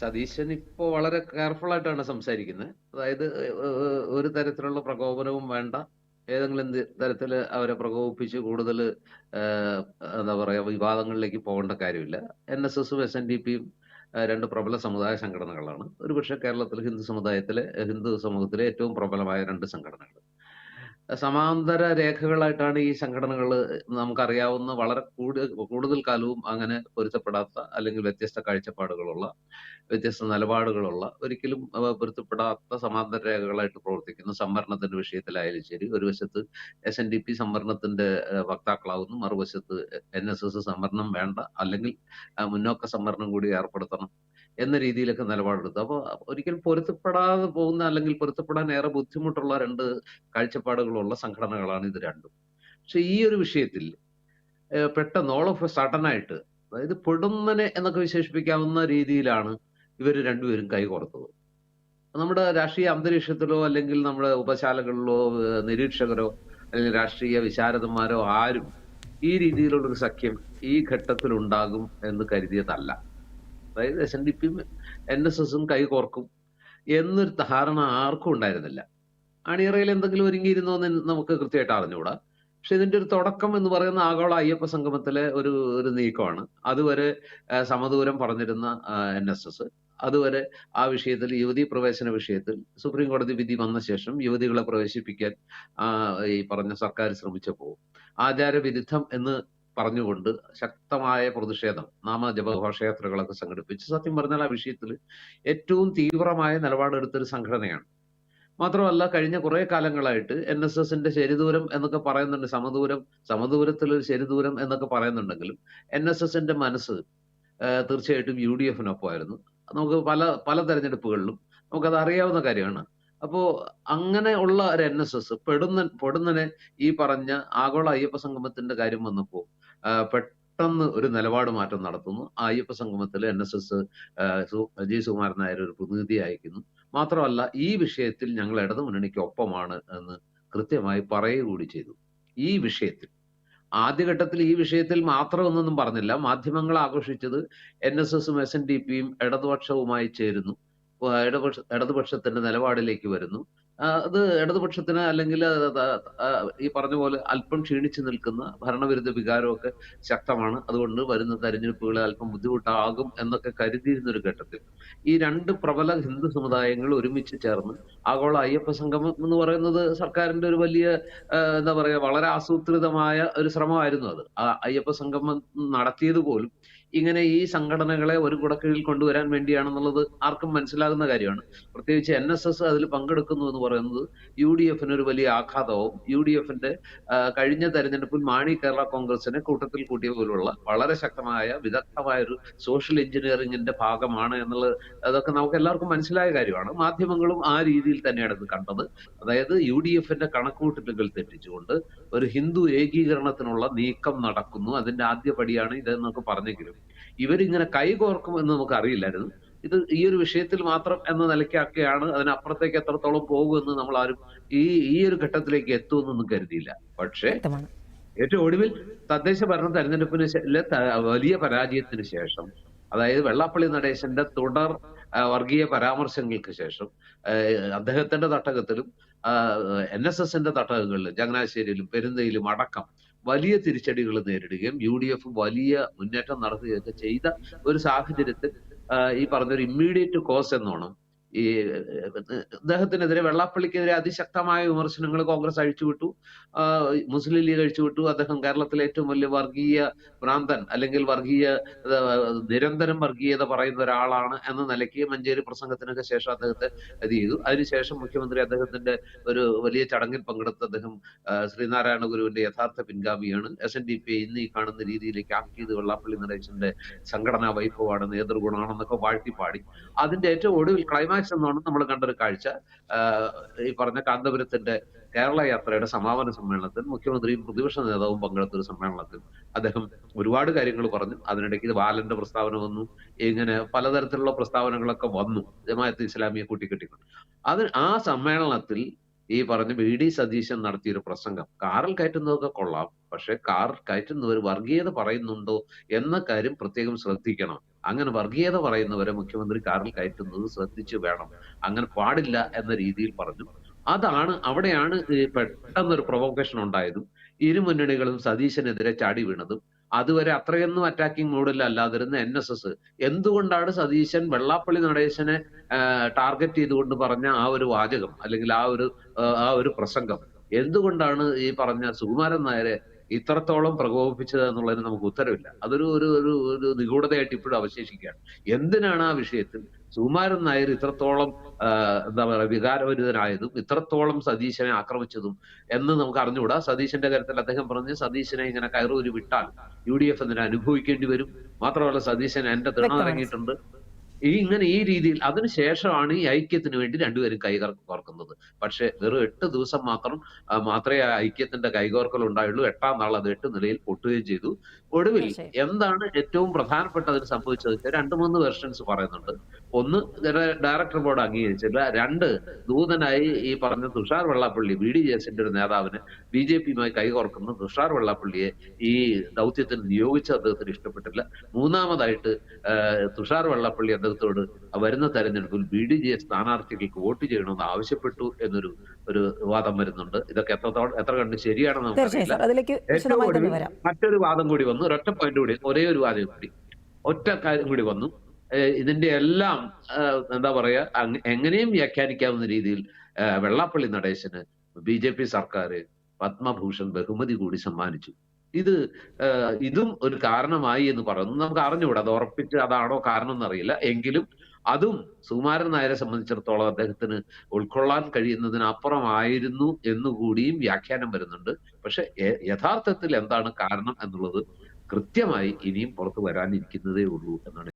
സതീശൻ ഇപ്പോ വളരെ കെയർഫുൾ ആയിട്ടാണ് സംസാരിക്കുന്നത്. അതായത് ഒരു തരത്തിലുള്ള പ്രകോപനവും വേണ്ട. ഏതെങ്കിലും തരത്തിൽ അവരെ പ്രകോപിപ്പിച്ച് കൂടുതൽ എന്താ പറയുക വിവാദങ്ങളിലേക്ക് പോകേണ്ട കാര്യമില്ല. എൻ എസ് എസും എസ് എൻ ഡി പിയും രണ്ട് പ്രബല സമുദായ സംഘടനകളാണ്. ഒരുപക്ഷെ കേരളത്തിൽ ഹിന്ദു സമുദായത്തിലെ ഹിന്ദു സമൂഹത്തിലെ ഏറ്റവും പ്രബലമായ രണ്ട് സംഘടനകൾ. സമാന്തര രേഖകളായിട്ടാണ് ഈ സംഘടനകൾ നമുക്കറിയാവുന്ന വളരെ കൂടുതൽ കൂടുതൽ കാലവും അങ്ങനെ പൊരുത്തപ്പെടാത്ത അല്ലെങ്കിൽ വ്യത്യസ്ത കാഴ്ചപ്പാടുകളുള്ള വ്യത്യസ്ത നിലപാടുകളുള്ള ഒരിക്കലും പൊരുത്തപ്പെടാത്ത സമാന്തര രേഖകളായിട്ട് പ്രവർത്തിക്കുന്ന സംവരണത്തിന്റെ വിഷയത്തിലായാലും ശരി. ഒരു വശത്ത് എസ് എൻ ഡി പി സംവരണത്തിന്റെ വക്താക്കളാവുന്നു മറുവശത്ത് എൻ എസ് എസ് സംവരണം വേണ്ട അല്ലെങ്കിൽ മുന്നോക്ക സംവരണം കൂടി ഏർപ്പെടുത്തണം. എന്ന രീതിയിലൊക്കെ നിലപാടെടുത്തു. അപ്പോൾ ഒരിക്കലും പൊരുത്തപ്പെടാതെ പോകുന്ന അല്ലെങ്കിൽ പൊരുത്തപ്പെടാൻ ഏറെ ബുദ്ധിമുട്ടുള്ള രണ്ട് കാഴ്ചപ്പാടുകളുള്ള സംഘടനകളാണ് ഇത് രണ്ടും. പക്ഷെ ഈ ഒരു വിഷയത്തിൽ പെട്ടെന്ന് ഓൾ ഓഫ് സഡനായിട്ട് അതായത് പെടുന്നനെ എന്നൊക്കെ വിശേഷിപ്പിക്കാവുന്ന രീതിയിലാണ് ഇവർ രണ്ടുപേരും കൈകോർത്തത് നമ്മുടെ രാഷ്ട്രീയ അന്തരീക്ഷത്തിലോ അല്ലെങ്കിൽ നമ്മുടെ ഉപശാലകളിലോ നിരീക്ഷകരോ അല്ലെങ്കിൽ രാഷ്ട്രീയ വിശാരദന്മാരോ ആരും ഈ രീതിയിലുള്ളൊരു സഖ്യം ഈ ഘട്ടത്തിൽ ഉണ്ടാകും എന്ന് കരുതിയതല്ല. അതായത് എസ് എൻ ഡി പിയും എൻ എസ് എസും കൈ കോർക്കും എന്നൊരു ധാരണ ആർക്കും ഉണ്ടായിരുന്നില്ല. അണിയറയിൽ എന്തെങ്കിലും ഒരുങ്ങിയിരുന്നോ എന്ന് നമുക്ക് കൃത്യമായിട്ട് അറിഞ്ഞുകൂടാ. പക്ഷെ ഇതിന്റെ ഒരു തുടക്കം എന്ന് പറയുന്ന ആഗോള അയ്യപ്പ സംഗമത്തിലെ ഒരു ഒരു നീക്കമാണ്. അതുവരെ സമദൂരം പറഞ്ഞിരുന്ന എൻ എസ് എസ് അതുവരെ ആ വിഷയത്തിൽ യുവതി പ്രവേശന വിഷയത്തിൽ സുപ്രീം കോടതി വിധി വന്ന ശേഷം യുവതികളെ പ്രവേശിപ്പിക്കാൻ ഈ പറഞ്ഞ സർക്കാർ ശ്രമിച്ചപ്പോൾ ആചാരവിരുദ്ധം എന്ന് പറഞ്ഞുകൊണ്ട് ശക്തമായ പ്രതിഷേധം നാമജപഘോഷയാത്രകളൊക്കെ സംഘടിപ്പിച്ച് സത്യം പറഞ്ഞാൽ ആ വിഷയത്തിൽ ഏറ്റവും തീവ്രമായ നിലപാടെടുത്തൊരു സംഘടനയാണ്. മാത്രമല്ല കഴിഞ്ഞ കുറെ കാലങ്ങളായിട്ട് എൻ എസ് എസിന്റെ ശരിദൂരം എന്നൊക്കെ പറയുന്നുണ്ട്. സമദൂരം സമദൂരത്തിലൊരു ശരിദൂരം എന്നൊക്കെ പറയുന്നുണ്ടെങ്കിലും എൻ എസ് എസിന്റെ മനസ്സ് തീർച്ചയായിട്ടും യു ഡി എഫിനൊപ്പമായിരുന്നു. നമുക്ക് പല പല തെരഞ്ഞെടുപ്പുകളിലും നമുക്കത് അറിയാവുന്ന കാര്യമാണ്. അപ്പോ അങ്ങനെ ഉള്ള ഒരു എൻ എസ് എസ് പെടുന്ന പെടുന്നനെ ഈ പറഞ്ഞ ആഗോള അയ്യപ്പ സംഗമത്തിന്റെ കാര്യം വന്നപ്പോ ആഹ് പെട്ടെന്ന് ഒരു നിലപാട് മാറ്റം നടത്തുന്നു. അയ്യപ്പ സംഗമത്തിൽ N S S Ajay Sukumaran Nair ഒരു പ്രതിനിധി അയക്കുന്നു. മാത്രമല്ല ഈ വിഷയത്തിൽ ഞങ്ങൾ ഇടതു മുന്നണിക്ക് ഒപ്പമാണ് എന്ന് കൃത്യമായി പറയുക കൂടി ചെയ്തു. ഈ വിഷയത്തിൽ. ആദ്യഘട്ടത്തിൽ ഈ വിഷയത്തിൽ മാത്രം ഒന്നൊന്നും പറഞ്ഞില്ല. മാധ്യമങ്ങൾ ആഘോഷിച്ചത് എൻ എസ് എസും എസ് എൻ ഡി പിയും ഇടതുപക്ഷവുമായി ചേരുന്നു. ഇടതുപക്ഷ ഇടതുപക്ഷത്തിന്റെ നിലപാടിലേക്ക് വരുന്നു. അത് ഇടതുപക്ഷത്തിന് അല്ലെങ്കിൽ ഈ പറഞ്ഞ പോലെ അല്പം ക്ഷീണിച്ചു നിൽക്കുന്ന ഭരണവിരുദ്ധ വികാരമൊക്കെ ശക്തമാണ്. അതുകൊണ്ട് വരുന്ന തെരഞ്ഞെടുപ്പുകളിൽ അല്പം ബുദ്ധിമുട്ടാകും എന്നൊക്കെ കരുതിയിരുന്ന ഒരു ഘട്ടത്തിൽ ഈ രണ്ട് പ്രബല ഹിന്ദു സമുദായങ്ങൾ ഒരുമിച്ച് ചേർന്ന് ആഗോള അയ്യപ്പ സംഗമം എന്ന് പറയുന്നത് സർക്കാരിന്റെ ഒരു വലിയ എന്താ പറയുക വളരെ ആസൂത്രിതമായ ഒരു ശ്രമമായിരുന്നു അത്. ആ അയ്യപ്പ സംഗമം നടത്തിയത് പോലും ഇങ്ങനെ ഈ സംഘടനകളെ ഒരു കുടക്കീഴിൽ കൊണ്ടുവരാൻ വേണ്ടിയാണെന്നുള്ളത് ആർക്കും മനസ്സിലാകുന്ന കാര്യമാണ്. പ്രത്യേകിച്ച് എൻ എസ് എസ് അതിൽ പങ്കെടുക്കുന്നു എന്ന് പറയുന്നത് യു ഡി എഫിന് ഒരു വലിയ ആഘാതവും യു ഡി എഫിന്റെ കഴിഞ്ഞ തെരഞ്ഞെടുപ്പിൽ മാണി കേരള കോൺഗ്രസിനെ കൂട്ടത്തിൽ കൂട്ടിയ പോലുള്ള വളരെ ശക്തമായ വിദഗ്ധമായ ഒരു സോഷ്യൽ എഞ്ചിനീയറിംഗിന്റെ ഭാഗമാണ് എന്നുള്ളത് അതൊക്കെ നമുക്ക് എല്ലാവർക്കും മനസ്സിലായ കാര്യമാണ്. മാധ്യമങ്ങളും ആ രീതിയിൽ തന്നെയാണ് ഇത് കണ്ടത്. അതായത് യു ഡി എഫിന്റെ കണക്കുകൂട്ടലുകൾ തെറ്റിച്ചുകൊണ്ട് ഒരു ഹിന്ദു ഏകീകരണത്തിനുള്ള നീക്കം നടക്കുന്നു. അതിന്റെ ആദ്യപടിയാണ് ഇതെന്നൊക്കെ പറഞ്ഞെങ്കിലും ഇവരിങ്ങനെ കൈകോർക്കും എന്ന് നമുക്ക് അറിയില്ലായിരുന്നു ഇത് ഈ ഒരു വിഷയത്തിൽ മാത്രം എന്ന നിലയ്ക്കൊക്കെയാണ് അതിനപ്പുറത്തേക്ക് എത്രത്തോളം പോകുമെന്ന് നമ്മൾ ആരും ഈ ഈ ഒരു ഘട്ടത്തിലേക്ക് എത്തുമെന്നൊന്നും കരുതിയില്ല. പക്ഷേ ഏറ്റവും ഒടുവിൽ തദ്ദേശ ഭരണ തെരഞ്ഞെടുപ്പിന് വലിയ പരാജയത്തിന് ശേഷം അതായത് വെള്ളാപ്പള്ളി നടേശന്റെ തുടർ വർഗീയ പരാമർശങ്ങൾക്ക് ശേഷം അദ്ദേഹത്തിന്റെ തട്ടകത്തിലും എൻ എസ് എസിന്റെ തട്ടകങ്ങളിലും ചങ്ങനാശ്ശേരിയിലും പെരുന്തയിലും അടക്കം വലിയ തിരിച്ചടികൾ നേരിടുകയും യു ഡി എഫ് വലിയ മുന്നേറ്റം നടത്തുകയൊക്കെ ചെയ്ത ഒരു സാഹചര്യത്തിൽ ഈ പറഞ്ഞ ഒരു ഇമ്മീഡിയറ്റ് കോസ് എന്നോണം ഈ അദ്ദേഹത്തിനെതിരെ വെള്ളാപ്പള്ളിക്കെതിരെ അതിശക്തമായ വിമർശനങ്ങൾ കോൺഗ്രസ് അഴിച്ചുവിട്ടു. വിട്ടു മുസ്ലിം ലീഗ് അഴിച്ചുവിട്ടു. അദ്ദേഹം കേരളത്തിലെ ഏറ്റവും വലിയ വർഗീയ ഭ്രാന്തൻ അല്ലെങ്കിൽ വർഗീയ നിരന്തരം വർഗീയത പറയുന്ന ഒരാളാണ് എന്ന നിലയ്ക്ക് മഞ്ചേരി പ്രസംഗത്തിനൊക്കെ ശേഷം അദ്ദേഹത്തെ ഇത് ചെയ്തു. അതിനുശേഷം മുഖ്യമന്ത്രി അദ്ദേഹത്തിന്റെ ഒരു വലിയ ചടങ്ങിൽ പങ്കെടുത്ത് അദ്ദേഹം ശ്രീനാരായണ ഗുരുവിന്റെ യഥാർത്ഥ പിൻഗാമിയാണ്. എസ് എൻ ഡി പി ഇന്ന് ഈ കാണുന്ന രീതിയിലേക്ക് ആക്കിയത് വെള്ളാപ്പള്ളി നടേശന്റെ സംഘടനാ വൈഭവമാണ് നേതൃഗുണമാണെന്നൊക്കെ വാഴ്ത്തിപ്പാടി. അതിന്റെ ഏറ്റവും ഒടുവിൽ ക്ലൈമാക്സ് എന്നാണ് നമ്മൾ കണ്ടൊരു കാഴ്ച. ഈ പറഞ്ഞ കാന്തപുരത്തിന്റെ കേരള യാത്രയുടെ സമാപന സമ്മേളനത്തിൽ മുഖ്യമന്ത്രിയും പ്രതിപക്ഷ നേതാവും പങ്കെടുത്ത ഒരു സമ്മേളനത്തിൽ അദ്ദേഹം ഒരുപാട് കാര്യങ്ങൾ പറഞ്ഞു. അതിനിടയ്ക്ക് ബാലന്റെ പ്രസ്താവന വന്നു. ഇങ്ങനെ പലതരത്തിലുള്ള പ്രസ്താവനകളൊക്കെ വന്നു. ജമാഅത്ത് ഇസ്ലാമിയെ കൂട്ടിക്കെട്ടിക്കൊണ്ട്. അത് ആ സമ്മേളനത്തിൽ ഈ പറഞ്ഞ വി ഡി സതീശൻ നടത്തിയൊരു പ്രസംഗം. കാറിൽ കയറ്റുന്നതൊക്കെ കൊള്ളാം പക്ഷെ കാർ കയറ്റുന്നവർ വർഗീയത പറയുന്നുണ്ടോ എന്ന കാര്യം പ്രത്യേകം ശ്രദ്ധിക്കണം. അങ്ങനെ വർഗീയത പറയുന്നവരെ മുഖ്യമന്ത്രി കാറിൽ കയറ്റുന്നത് ശ്രദ്ധിച്ചു വേണം. അങ്ങനെ പാടില്ല എന്ന രീതിയിൽ പറഞ്ഞു. അതാണ് അവിടെയാണ് പെട്ടെന്നൊരു പ്രൊവോക്കേഷൻ ഉണ്ടായതും ഇരുമുന്നണികളും സതീശനെതിരെ ചാടി വീണതും അതുവരെ അത്രയൊന്നും അറ്റാക്കിംഗ് മോഡിൽ അല്ലാതിരുന്ന എൻ എസ് എസ് എന്തുകൊണ്ടാണ് സതീശൻ വെള്ളാപ്പള്ളി നടേശനെ ടാർഗറ്റ് ചെയ്തുകൊണ്ട് പറഞ്ഞ ആ ഒരു വാചകം? അല്ലെങ്കിൽ ആ ഒരു ആ, ഒരു പ്രസംഗം? എന്തുകൊണ്ടാണ് ഈ പറഞ്ഞ സുകുമാരൻ നായരെ ഇത്രത്തോളം പ്രകോപിപ്പിച്ചത് എന്നുള്ളതിന് നമുക്ക് ഉത്തരവില്ല. അതൊരു ഒരു ഒരു ഒരു നിഗൂഢതയായിട്ട് ഇപ്പോഴും അവശേഷിക്കുകയാണ്. എന്തിനാണ് ആ വിഷയത്തിൽ സുകുമാരൻ നായർ ഇത്രത്തോളം എന്താ പറയുക വികാരഭരിതനായതും ഇത്രത്തോളം സതീശനെ ആക്രമിച്ചതും എന്ന് നമുക്ക് അറിഞ്ഞുകൂടാ? സതീശന്റെ കാര്യത്തിൽ അദ്ദേഹം പറഞ്ഞു സതീശനെ ഇങ്ങനെ കയറൂരി വിട്ടാൽ യു ഡി എഫ് അതിനെ അനുഭവിക്കേണ്ടി വരും. മാത്രമല്ല സതീശൻ എന്റെ തിണയിറങ്ങിയിട്ടുണ്ട് ഈ ഇങ്ങനെ ഈ രീതിയിൽ അതിനുശേഷമാണ് ഈ ഐക്യത്തിന് വേണ്ടി രണ്ടുപേരും കൈകോർക്കുന്നത് പക്ഷെ വെറും എട്ട് ദിവസം മാത്രം മാത്രമേ ആ ഐക്യത്തിന്റെ കൈകോർക്കൽ ഉണ്ടായുള്ളൂ. എട്ടാം നാൾ അത് എട്ട് നിലയിൽ പൊട്ടുകയും ചെയ്തു. ഒടുവിൽ എന്താണ് ഏറ്റവും പ്രധാനപ്പെട്ട അതിന് സംഭവിച്ചത് രണ്ട് മൂന്ന് വെർഷൻസ് പറയുന്നുണ്ട്. ഒന്ന് ഡയറക്ടർ ബോർഡ് അംഗീകരിച്ചില്ല. രണ്ട് ദൂതനായി ഈ പറഞ്ഞ തുഷാർ വെള്ളാപ്പള്ളി ബി ഡി ജെസിന്റെ ഒരു നേതാവിന് ബി ജെ പിയുമായി കൈകോർക്കുന്ന തുഷാർ വെള്ളാപ്പള്ളിയെ ഈ ദൗത്യത്തിന് നിയോഗിച്ച അദ്ദേഹത്തിന് ഇഷ്ടപ്പെട്ടില്ല. മൂന്നാമതായിട്ട് തുഷാർ വെള്ളാപ്പള്ളി അദ്ദേഹത്തോട് വരുന്ന തെരഞ്ഞെടുപ്പിൽ ബി ഡി ജെ സ്ഥാനാർത്ഥികൾക്ക് വോട്ട് ചെയ്യണമെന്ന് ആവശ്യപ്പെട്ടു എന്നൊരു ഒരു വാദം വരുന്നുണ്ട്. ഇതൊക്കെ എത്രത്തോളം എത്ര കണ്ട് ശരിയാണെന്ന് നമുക്കറിയില്ല. ഏറ്റവും ഒടുവിൽ മറ്റൊരു വാദം കൂടി വന്നു. ഒരൊറ്റ പോയിന്റ് കൂടി ഒരേ ഒരു വാദം കൂടി. ഒറ്റ കാര്യം കൂടി വന്നു. ഇതിന്റെ എല്ലാം എന്താ പറയാ എങ്ങനെയും വ്യാഖ്യാനിക്കാവുന്ന രീതിയിൽ വെള്ളാപ്പള്ളി നടേശന് ബി ജെ പി സർക്കാർ പത്മഭൂഷൺ ബഹുമതി കൂടി സമ്മാനിച്ചു. ഇത് ഇതും ഒരു കാരണമായി എന്ന് പറയുന്നു നമുക്ക് അറിഞ്ഞുകൂടാ അത് ഉറപ്പിച്ച് അതാണോ കാരണം എന്നറിയില്ല എങ്കിലും അതും സുകുമാരൻ നായരെ സംബന്ധിച്ചിടത്തോളം അദ്ദേഹത്തിന് ഉൾക്കൊള്ളാൻ കഴിയുന്നതിനപ്പുറമായിരുന്നു എന്നുകൂടിയും വ്യാഖ്യാനം വരുന്നുണ്ട്. പക്ഷെ യഥാർത്ഥത്തിൽ എന്താണ് കാരണം എന്നുള്ളത് കൃത്യമായി ഇനിയും പുറത്തു വരാനിരിക്കുന്നതേ ഉള്ളൂ എന്നാണ്